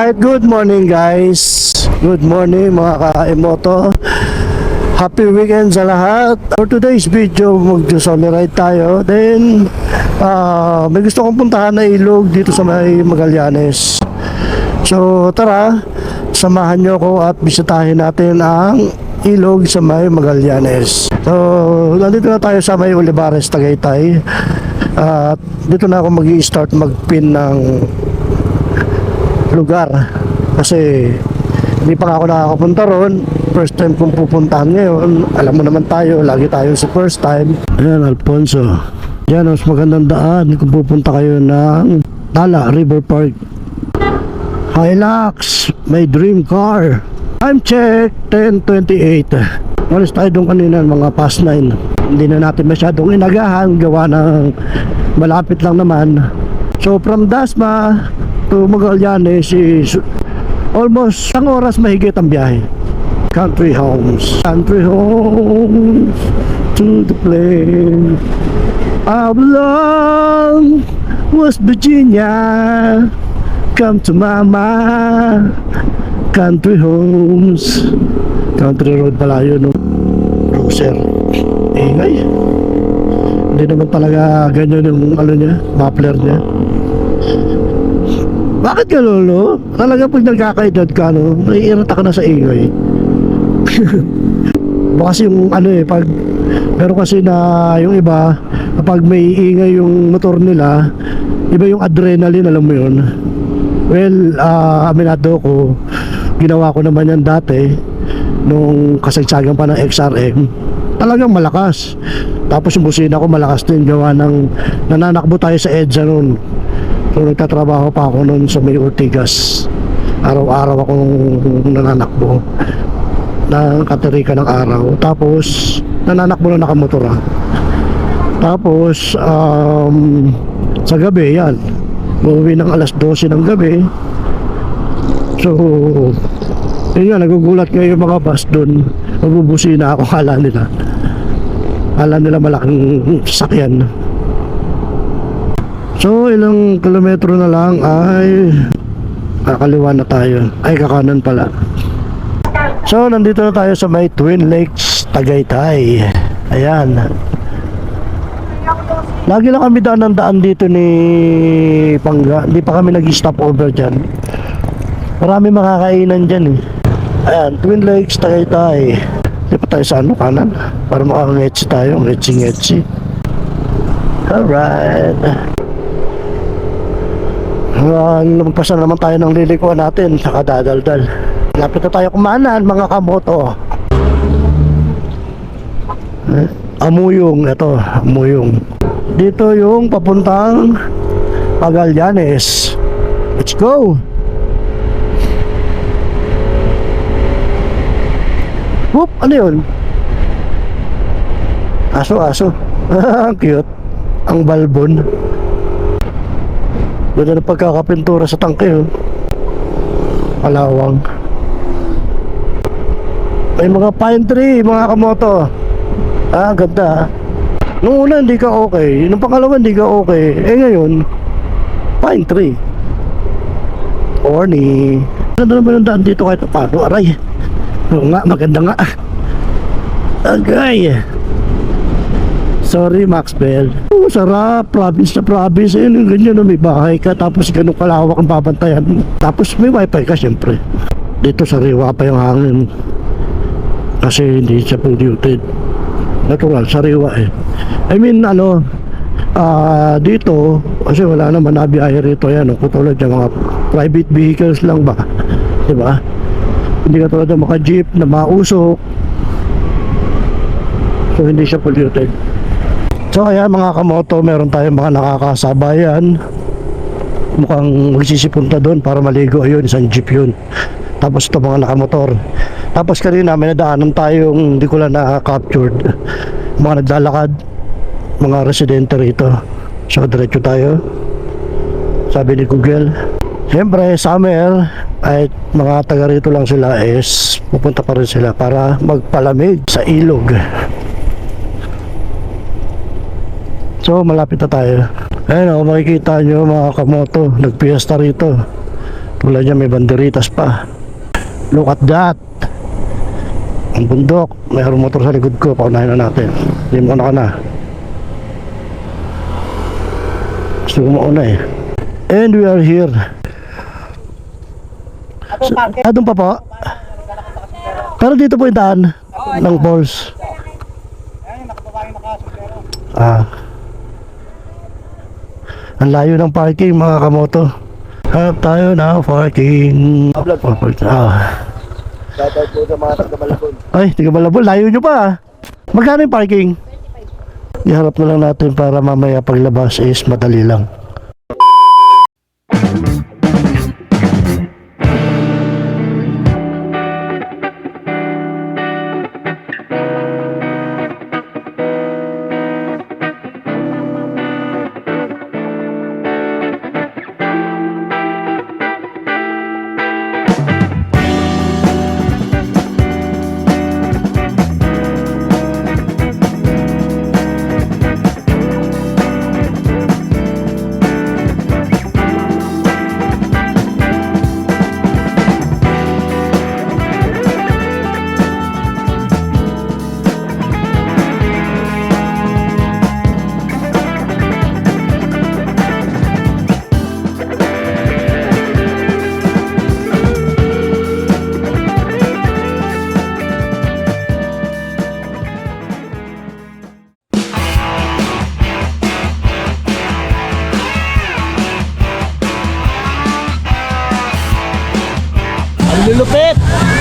Alright, good morning guys. Good morning mga ka-emoto. Happy weekend sa lahat. For today's video, mag-solo ride tayo. Then, ah, may gusto kong puntahan na ilog dito sa may Magallanes. So, tara, samahan nyo ko at bisitahin natin ang ilog sa may Magallanes. So, nandito na tayo sa may Olivares, Tagaytay. At dito na ako mag start mag-pin ng lugar. Kasi hindi pa ako nakakapunta ron first time kong pupuntahan ngayon. Alam mo naman tayo lagi tayo sa first time. Ayan Alfonso. Yan mas magandang daan. Kung pupunta kayo ng Tala River Park. Hilux may dream car. Time check 10.28 Walis tayo doon kanina mga past 9 hindi na natin masyadong inagahan. Gawa ng malapit lang naman. So from Dasma to Magallanes is almost isang oras mahigit ang biyahe. Country homes. Country homes to the plain of long West Virginia. Come to mama. Country homes. Country road pala yun, no? Cruiser. Ingay. Hindi naman talaga ganyan yung ano niya, muffler niya. Bakit ka lolo? Talaga pag nagkakaedad ka, no, naiirita ka na sa ingay. Baka kasi yung ano eh, pag pero kasi na yung iba, kapag may ingay yung motor nila, iba yung adrenaline, alam mo yun. Well, ah aminado ko, ginawa ko naman yan dati, nung kasagsagan pa ng XRM, talagang malakas. Tapos yung busina ko malakas din, gawa ng nananakbo tayo sa EDSA noon. So nagtatrabaho pa ako noon sa may Ortigas. Araw-araw akong nananakbo ng katerika ng araw. Tapos nananakbo na nakamotor ah. Tapos um, sa gabi yan. Uuwi ng alas 12 ng gabi. So yun nga, nagugulat ngayon mga bus doon. Mabubusina ako, kala nila. Kala nila malaking sasakyan. So, ilang kilometro na lang ay kakaliwa na tayo. Ay, kakanan pala. So, nandito na tayo sa may Twin Lakes, Tagaytay. Ayan. Lagi lang kami daan ng daan dito ni Pangga. Hindi pa kami nag-stop over dyan. Marami makakainan dyan eh. Ayan, Twin Lakes, Tagaytay. Hindi pa tayo sa ano, kanan. Para makakangetsi tayo, ngetsi-ngetsi. Alright. Uh, lumagpasan naman tayo ng lilikuan natin sa kadadaldal. Lapit na tayo kumanan mga kamoto. Eh, Amuyong, ito, Amuyong. Dito yung papuntang Magallanes. Let's go! Whoop! Ano yun? Aso, aso. Cute. Ang balbon. Ganda ng pagkakapintura sa tangke oh. Palawang May mga pine tree mga kamoto. Ah ganda ah. Nung una hindi ka okay. Nung pangalawa hindi ka okay. Eh ngayon Pine tree. Corny Ganda naman ang daan dito kahit paano? Aray. Oo nga maganda nga. Agay Sorry Max Bell. Oh, sarap, province na province. Ayun, yung ganyan, may bahay ka, tapos ganun kalawak ang babantayan mo. Tapos may wifi ka, syempre. Dito sa riwa pa yung hangin. Kasi hindi siya polluted. Natural, sariwa eh. I mean, ano, ah dito, kasi wala naman nabiyahe rito yan, no, katulad yung mga private vehicles lang ba? Di ba? Hindi ka tulad ng mga jeep na mausok. So, hindi siya polluted. So kaya mga kamoto, meron tayong mga nakakasabayan. Mukhang magsisipunta doon para maligo ayun, isang jeep yun. Tapos ito mga nakamotor. Tapos kanina may nadaanan tayong hindi ko lang na-captured. Mga naglalakad, mga residente rito. So diretso tayo. Sabi ni Google. Siyempre, summer, ay mga taga rito lang sila is pupunta pa rin sila para magpalamig sa ilog. So malapit na tayo. Ayun o, makikita nyo mga kamoto, nagpiesta rito. Tulad niya may banderitas pa. Look at that. Ang bundok. Mayroong motor sa likod ko. Paunahin na natin. Hindi mo na ka na. Gusto ko mauna eh. And we are here. So, ah, doon pa po? Pero dito po yung daan ng balls. Ang layo ng parking mga kamoto. Hanap tayo na parking. Ah. Shoutout po sa mga taga-Malabon. Ay, tiga malabol. Layo nyo pa ah. Magkano yung parking? Iharap na lang natin para mamaya paglabas is madali lang. Lulupit!